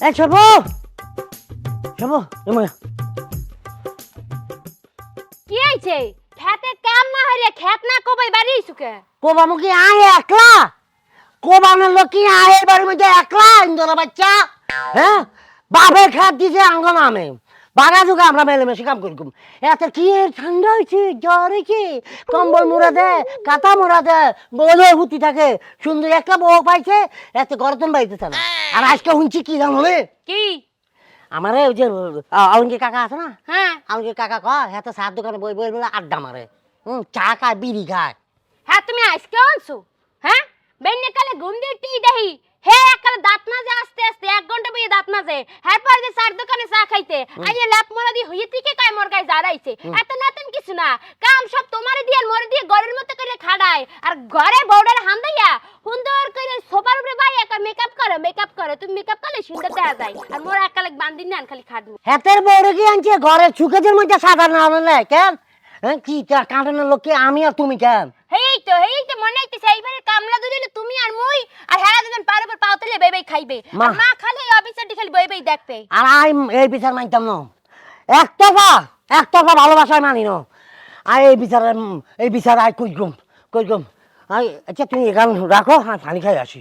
এই সর্ব সর্ব এমন কি হয়েছে? খেতে কাম না হইলে খেত না কবাই বাড়ি সুকে কোবামু কি আয় একলা? কোবানোর লোক কি এই বাড়ির মধ্যে একলা ইন্দোরা বাচ্চা? হ্যাঁ? বাপে খাত দিছে আঙ্গন আমি বাগা যুগে আমরা মেলেমেশে কাম করকুম এত কি ঠান্ডা হয়েছে জ্বর হয়েছে কম্বল মুড়া দে কাতা মুড়া দে বলে হুতি থাকে। সুন্দর একটা বউ পাইছে এত গরতন বাইতেছে না আর আজকে শুনছি কি জানো রে? কি? আমার ওই যে আলঙ্গি কাকা আছে না? হ্যাঁ। আলঙ্গি কাকা কয় হ্যাঁ তো সার দোকানে বই বই বলে আড্ডা মারে। হুম চা খায় বিড়ি খায়। হ্যাঁ তুমি আজকে আনছো? হ্যাঁ? বেন্নে কালে ঘুম দিয়ে টি দেহি। হে একালে দাঁত না যে আস্তে আস্তে এক ঘণ্টা বইয়ে দাঁত না যে হ্যাঁ পর যে চার দোকানে চা খাইতে আইয়ে ল্যাপ মরা দিয়ে হইয়ে থেকে কয় মোর গায়ে জারাইছে এত নাতেন কিছু না। কাম সব তোমারে দিয়ে মোরে দিয়ে ঘরের মতো করে খাড়ায়। আর ঘরে বউডার হান্দাইয়া সুন্দর করে সোফার উপরে বাই একা মেকআপ করে তুমি মেকআপ করলে সুন্দর দেখা যায়। আর মোর একালে বান্দিন না খালি খাটবো। হাতের বউরে কি আনছে? ঘরে সুখেদের মধ্যে সাধারণ আনলে কেন? হ্যাঁ কি কাঁটানোর লোক কি আমি আর তুমি কেন? হেই তো হেই তো মনে হইতেছে এইবারে কামলা দুলিলে তুমি আর মুই আর হেরা দুজন পার উপর পাও তুলে বেই বেই খাইবে। মা। আর মা খালি অফিসারটি খালি বই বই দেখবে। আর আই এই বিচার মানতাম না। একতফা একতফা ভালোবাসায় মানি না। আর এই বিচার এই বিচার আই কই গম কই গম? আই আচ্ছা তুমি এখান রাখো হ্যাঁ পানি খাই আসি।